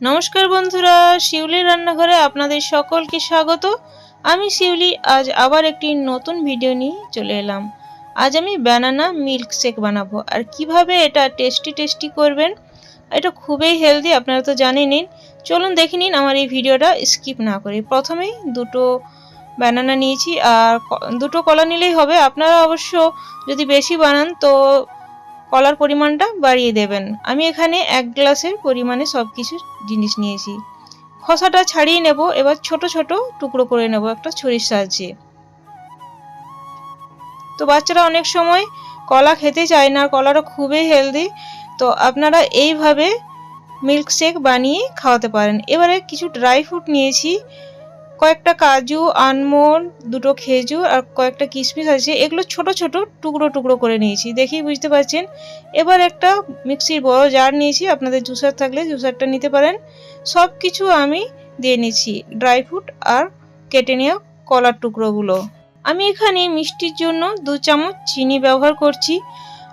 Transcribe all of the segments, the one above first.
নমস্কার বন্ধুরা শিউলি রান্নাঘরে আপনাদের সকলকে স্বাগত। আমি শিউলি, আজ আবার একটি নতুন ভিডিও নিয়ে চলে এলাম। আজ আমি ব্যানানা মিল্ক শেক বানাবো। আর কীভাবে এটা টেস্টি টেস্টি করবেন, এটা খুবই হেলদি আপনারা তো জানেনই। চলুন দেখে নিন আমার এই ভিডিওটা স্কিপ না করে। প্রথমেই দুটো ব্যানানা নিয়েছি, আর দুটো কলা নিলেই হবে। আপনারা অবশ্য যদি বেশি বানান, তো কলার পরিমাণটা বাড়িয়ে দেবেন। আমি এখানে এক গ্লাসের পরিমাণে সব কিছু জিনিস নিয়েছি। খোসাটা ছাড়িয়ে নেব, এবার ছোট ছোট টুকরো করে নেব একটা ছুরির সাহায্যে। তো বাচ্চারা অনেক সময় কলা খেতে চায় না কলাটা খুবই হেলদি তো আপনারা এইভাবে মিল্কশেক বানিয়ে খাওয়াতে পারেন। এবারে কিছু ড্রাই ফ্রুট নিয়েছি। কয়েকটা কাজু আনমন্ড দুটো খেজুর আর কয়েকটা কিশমিশ আছে। এগুলো ছোট ছোট টুকরো টুকরো করে নিয়েছি। দেখেই বুঝতে পারছেন? এবার একটা মিক্সির বড় জার নিয়েছি। আপনাদের জুসার থাকলে জুসারটা নিতে পারেন। সব কিছু আমি দিয়ে নিয়েছি ড্রাই ফ্রুট আর কেটে নেওয়া কলার টুকরোগুলো। আমি এখানে মিষ্টির জন্য দু চামচ চিনি ব্যবহার করছি।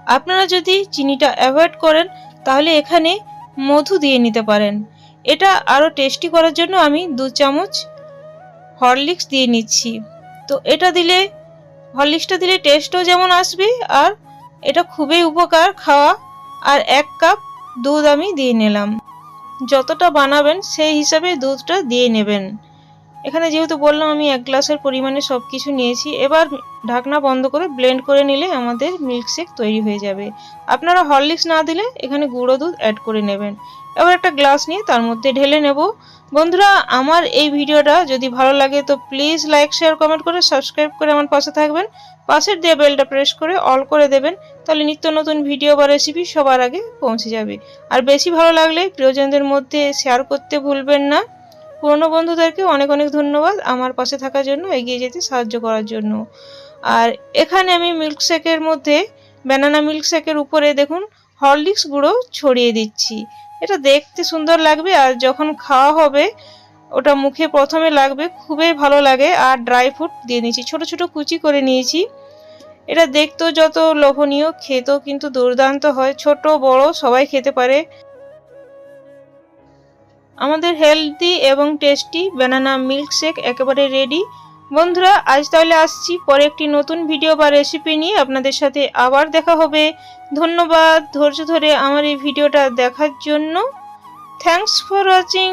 আপনারা যদি চিনিটা অ্যাভয়েড করেন, তাহলে এখানে মধু দিয়ে নিতে পারেন। এটা আরও টেস্টি করার জন্য আমি দু চামচ হরলিক্স দিয়ে নিচ্ছি। তো এটা দিলে, হরলিক্সটা দিলে টেস্টও যেমন আসবে আর এটা খুবই উপকার খাওয়া। আর এক কাপ দুধ আমি দিয়ে নিলাম। যতটা বানাবেন সেই হিসাবে দুধটা দিয়ে নেবেন। এখানে যেহেতু বললাম আমি এক গ্লাসের পরিমাণে সব কিছু নিয়েছি, এবার ঢাকনা বন্ধ করে ব্লেন্ড করে নিলে আমাদের মিল্কশেক তৈরি হয়ে যাবে। আপনারা হরলিক্স না দিলে এখানে গুঁড়ো দুধ অ্যাড করে নেবেন। এবার একটা গ্লাস নিয়ে তার মধ্যে ঢেলে নেব। বন্ধুরা, আমার এই ভিডিওটা যদি ভালো লাগে তো প্লিজ লাইক শেয়ার কমেন্ট করে সাবস্ক্রাইব করে আমার পাশে থাকবেন। পাশের দিয়ে বেলটা প্রেস করে অল করে দেবেন, তাহলে নিত্য নতুন ভিডিও বা রেসিপি সবার আগে পৌঁছে যাবে। আর বেশি ভালো লাগলে প্রিয়জনদের মধ্যে শেয়ার করতে ভুলবেন না। পুরনো বন্ধুদেরকে অনেক অনেক ধন্যবাদ আমার পাশে থাকার জন্য, এগিয়ে যেতে সাহায্য করার জন্য। আর এখানে আমি মিল্কশেকের মধ্যে ব্যানানা মিল্কশেকের উপরে দেখুন হরলিক্স গুঁড়ো ছড়িয়ে দিচ্ছি। এটা দেখতে সুন্দর লাগবে আর যখন খাওয়া হবে, ওটা মুখে প্রথমে লাগবে, খুবই ভালো লাগে। আর ড্রাই ফ্রুট দিয়ে নিয়েছি, ছোট ছোট কুচি করে নিয়েছি। এটা দেখতেও যত লোভনীয়, খেতেও কিন্তু দুর্দান্ত হয়। ছোট, বড়, সবাই খেতে পারে। আমাদের হেলদি এবং টেস্টি ব্যানানা মিল্কশেক একেবারে রেডি বন্ধুরা, আজ তাহলে আসছি পরে একটি নতুন ভিডিও বা রেসিপি নিয়ে। আপনাদের সাথে আবার দেখা হবে। ধন্যবাদ। ধৈর্য ধরে আমার এই ভিডিওটা দেখার জন্য। Thanks for watching